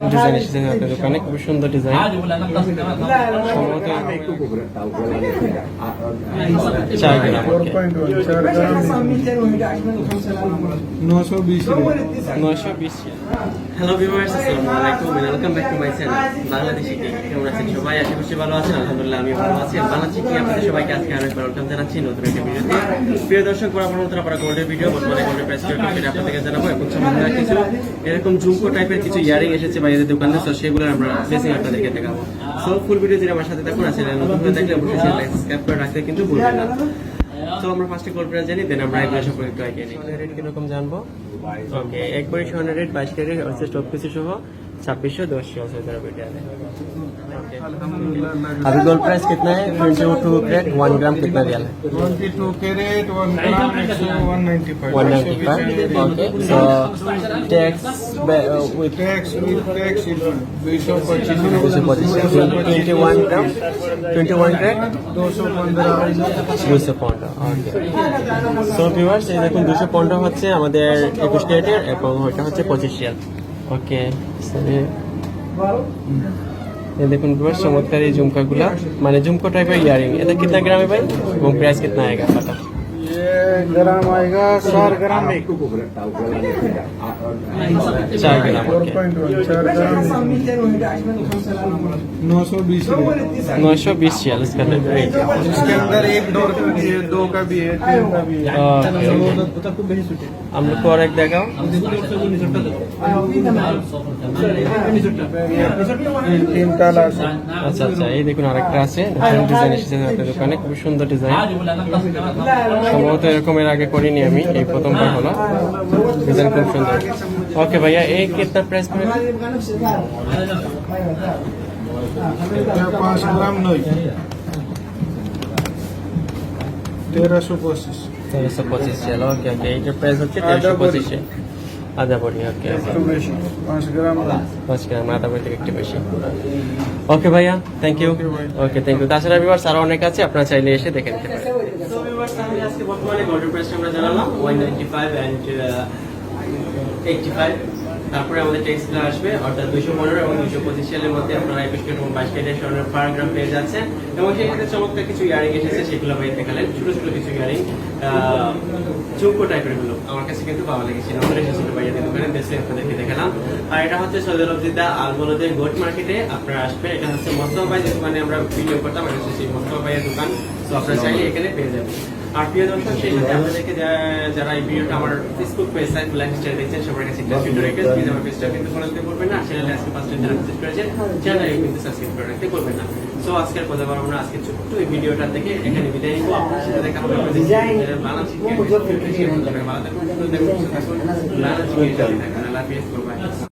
Design এসেছে আপনাদের দোকানে খুবই সুন্দর ডিজাইন। সম্ভবত চার গ্রাম নশো বিশ নয়শো হ্যালো ভিউয়ার্স আসসালামু আলাইকুম welcome back to my channel Bangladeshi কি কেমন আছেন সবাই? আশা ভালো আছেন আলহামদুলিল্লাহ আমি ভালো আছি। বাংলাদেশি কি আপনাদের সবাইকে আজকে আরেকবার ওয়েলকাম জানাচ্ছি নতুন একটা ভিডিওতে। প্রিয় দর্শক বরাবর মতো আপনারা গোল্ডের ভিডিও বর্তমানে গোল্ডের প্রাইস কীরকম সেটা আপনাদেরকে জানাব। এবং সমাধান কিছু এরকম ঝুমকো টাইপের কিছু ইয়ারিং এসেছে বাইরের দোকানে তো সেগুলো আমরা বেসিং আপনাদেরকে দেখাবো। সো ফুল ভিডিও যদি আমার সাথে থাকুন আছে নতুন হয়ে থাকলে অবশ্যই সাবস্ক্রাইব করে রাখতে কিন্তু ভুলবেন না। তো আমরা ফার্স্টে প্রাইস জানি দেন আমরা এগুলো সম্পর্কে একটু আগে নিই। রেট কীরকম জানব? ওকে একবারই সোনার রেট বাইশ ক্যারেট হচ্ছে পিসি সহ। ছাব্বিশশো দশ से तरफ बेटे अभी गोल्ड प्राइस कितना है twenty two carat one gram कितना रियल है twenty two carat one gram one ninety five one ninety five okay so tax with tax with tax दुई सौ पच्चीस दो सौ पच्चीस twenty one gram twenty one carat दो सौ पंद्रह দুশো পনেরো ওকে সো ভিউয়ার্স এই দেখুন দুশো পনেরো হচ্ছে আমাদের একুশ ক্যারেটের এবং ওইটা হচ্ছে পঁচিশ রিয়াল ওকে देखो बहुत चमत्कार ये झुमका गुला माने झुमको टाइप है इयरिंग ये कितना ग्राम है भाई वो प्राइस कितना आएगा पता ये ग्राम आएगा चार ग्राम में चार ग्राम नौ सौ बीस नौ सौ बीस छियालीस का उसके अंदर एक दो दो का भी है तीन का भी है हम लोग को और एक देगा তিন কালার আচ্ছা আচ্ছা এই দেখুন আরেকটা আছে ডিজাইন এসেছে আপনাদের দোকানে খুব সুন্দর ডিজাইন সম্ভবত এরকম আগে করিনি আমি এই প্রথমবার হলো ডিজাইন খুব সুন্দর ওকে ভাইয়া এই কেটটা প্রাইস করে পাঁচ গ্রাম ওকে ওকে প্রাইস হচ্ছে তেরোশো পঁচিশে আধা বড়ি ওকে। একটু বেশি পাঁচ গ্রাম। পাঁচ গ্রাম থেকে একটু বেশি। ওকে ভাইয়া thank you okay thank you তাছাড়া বিবার আরও অনেক আছে আপনারা চাইলে এসে দেখে নিতে পারেন। তো ভিউয়ার্স আমি আজকে বর্তমানে গোল্ডের প্রাইস আমরা জানালাম 195 এন্ড 85 তারপরে আমাদের টেক্সটটা আসবে, অর্থাৎ দুইশো পনেরো এবং দুইশো পঁচিশ সালের মধ্যে আপনারা একুশ এবং বাইশ কেটের স্বর্ণের পার পেয়ে যাচ্ছেন। এবং সেক্ষেত্রে চমৎকার কিছু ইয়ারিং এসেছে, সেগুলো ভাই দেখালেন। ছোট ছোট কিছু ইয়ারিং। চৌকো টাইপেরগুলো আমার কাছে কিন্তু ভালো লেগেছিল আমাদের এসেছিল ভাইয়াদের দোকানে বেশি আপনাদেরকে দেখালাম। আর এটা হচ্ছে সৌদি আরব জিদ্দা আলমোলদের গোট মার্কেটে আপনারা আসবেন। এটা হচ্ছে মোস্তফা ভাই দোকানে আমরা ভিডিও করতাম, এটা হচ্ছে সেই মোস্তফা ভাইয়ের দোকান। তো আপনারা চাইলে এখানে পেয়ে যাবেন। আর প্রিয় দর্শক সেই সাথে আপনাদেরকে যারা এই ভিডিওটা আমার Facebook page side lifestyle দেখছেন সবার কাছে একটা ছোট রিকোয়েস্ট প্লিজ আমার পেজটা কিন্তু ফলো করতে করবেন না। চ্যানেলে আজকে ফার্স্ট টাইম যারা ভিজিট করেছেন চ্যানেলে কিন্তু সাবস্ক্রাইব করে রাখতে করবেন না। সো আজকের কথা বলব আমরা আজকে ছোট্ট এই ভিডিওটা থেকে এখানে বিদায় নিবো। আপনার সাথে দেখা হবে আমাদের বাংলা শিক্ষা থাকুন আল্লাহ হাফেজ বাই